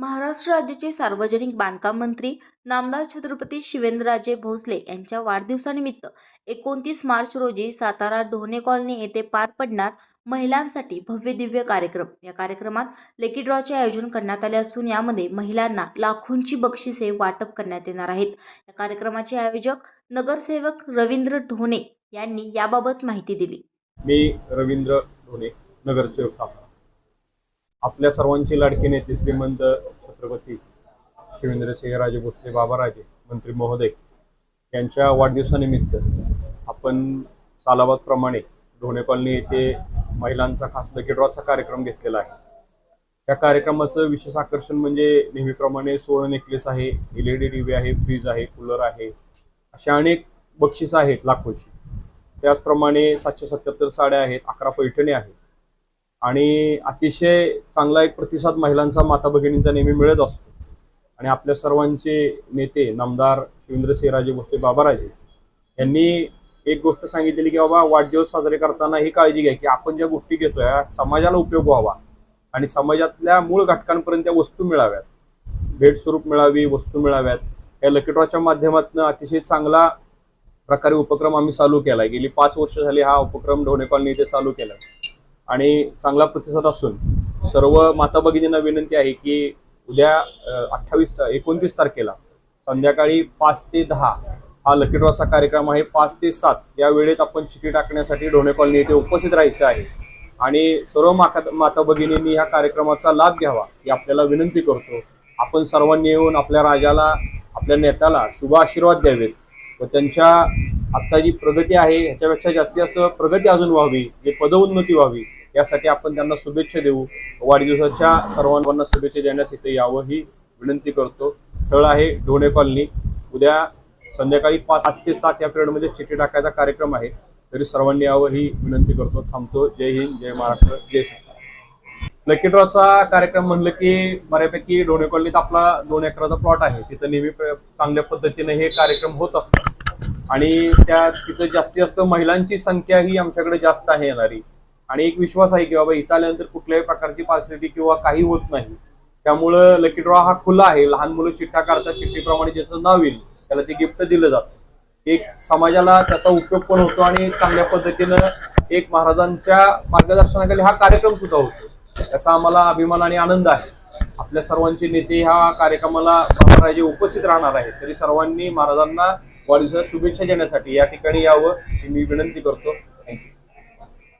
महाराष्ट्र राज्याचे सार्वजनिक बांधकाम मंत्री नामदार छत्रपती शिवेंद्रराजे भोसले यांच्या वाढदिवसानिमित्त एकोणतीस मार्च रोजी सातारा ढोणे कॉलनी येथे पार पडणार महिलांसाठी भव्य दिव्य कार्यक्रम. या कार्यक्रमात लेकी ड्रॉचे आयोजन करण्यात आले असून यामध्ये महिलांना लाखोंची बक्षिसे वाटप करण्यात येणार आहेत. या कार्यक्रमाचे आयोजक नगरसेवक रवींद्र ढोणे यांनी याबाबत माहिती दिली. मी रवींद्र ढोणे नगरसेवक आपल्या सर्वांची लाडके नेते श्रीमंत छत्रपती शिवेंद्रसिंहराजे भोसले बाबाराजे मंत्री महोदय यांच्या वाढदिवसानिमित्त आपण सालाबादप्रमाणे ढोणे कॉलनी येथे महिलांचा खास लकी ड्रॉचा कार्यक्रम घेतलेला आहे. या कार्यक्रमाचं विशेष आकर्षण म्हणजे नेहमीप्रमाणे सोळं नेकलेस आहे एल ई डी टी आहे फ्रीज आहे कूलर आहे अशा अनेक बक्षिसं आहेत लाखोची. त्याचप्रमाणे सातशे सत्याहत्तर साड्या आहेत अकरा पैठणी आहेत आणि अतिशय चांगला एक प्रतिसाद महिलांचा माता भगिनींचा नेहमी मिळत असतो. आणि आपल्या सर्वांचे नेते नामदार शिवेंद्रसिंहराजे भोसले बाबाराजे यांनी एक गोष्ट सांगितलेली की बाबा वाढदिवस साजरे करताना ही काळजी घ्या की आपण ज्या गोष्टी घेतोय या समाजाला उपयोग व्हावा. आणि समाजातल्या मूळ घटकांपर्यंत त्या वस्तू मिळाव्यात. भेट स्वरूप मिळावी वस्तू मिळाव्यात. या लकीड्रॉच्या माध्यमातून अतिशय चांगला प्रकारे उपक्रम आम्ही चालू केला गेली पाच वर्ष झाली हा उपक्रम ढोणे कॉलनी इथे चालू केला आणि चांगला प्रतिसाद असून सर्व माता भगिनींना विनंती आहे की उद्या अठ्ठावीस एकोणतीस तारखेला संध्याकाळी पाच ते दहा हा लकी ड्रॉचा कार्यक्रम आहे. पाच ते सात या वेळेत आपण चिठी टाकण्यासाठी ढोणे कॉलनी येथे उपस्थित राहायचं आहे. आणि सर्व माता माता भगिनींनी ह्या कार्यक्रमाचा लाभ घ्यावा ही आपल्याला विनंती करतो. आपण सर्वांनी येऊन आपल्या राजाला आपल्या नेत्याला शुभ आशीर्वाद द्यावेत व त्यांच्या आत्ता जी प्रगती आहे ह्याच्यापेक्षा जास्तीत जास्त प्रगती अजून व्हावी जे पदोन्नती व्हावी यासाठी आपण त्यांना शुभेच्छा देऊ. वाढदिवसाच्या सर्वांना शुभेच्छा देण्यास इथे यावं ही विनंती करतो. स्थळ आहे ढोणे कॉलनी. उद्या संध्याकाळी पाच ते सात या पिरियडमध्ये चिठी टाकायचा कार्यक्रम आहे. तरी सर्वांनी यावं ही विनंती करतो. थांबतो. जय हिंद जय महाराष्ट्र जय सातारा लकी ड्रॉचा कार्यक्रम म्हणलं की बऱ्यापैकी ढोणे कॉलनीत आपला दोन एकराचा प्लॉट आहे. तिथं नेहमी चांगल्या पद्धतीने हे कार्यक्रम होत असतात आणि त्या तिथं जास्तीत जास्त महिलांची संख्या ही आमच्याकडे जास्त आहे येणारी. आणि एक विश्वास आहे की बाबा इथं आल्यानंतर कुठल्याही प्रकारची पार्सलिटी किंवा काही होत नाही. त्यामुळं लकी ड्रॉ हा खुला आहे. लहान मुलं चिठ्ठा काढतात चिठ्ठीप्रमाणे ज्याचं नाव येईल त्याला ते गिफ्ट दिलं जातं. एक समाजाला त्याचा उपयोग पण होतो आणि चांगल्या पद्धतीनं एक महाराजांच्या मार्गदर्शनाखाली हा कार्यक्रम सुद्धा होतो. त्याचा आम्हाला अभिमान आणि आनंद आहे. आपल्या सर्वांचे नेते ह्या कार्यक्रमाला महाराजे उपस्थित राहणार आहेत तरी सर्वांनी महाराजांना वाढदिवसाच्या शुभेच्छा देण्यासाठी या ठिकाणी यावं मी विनंती करतो.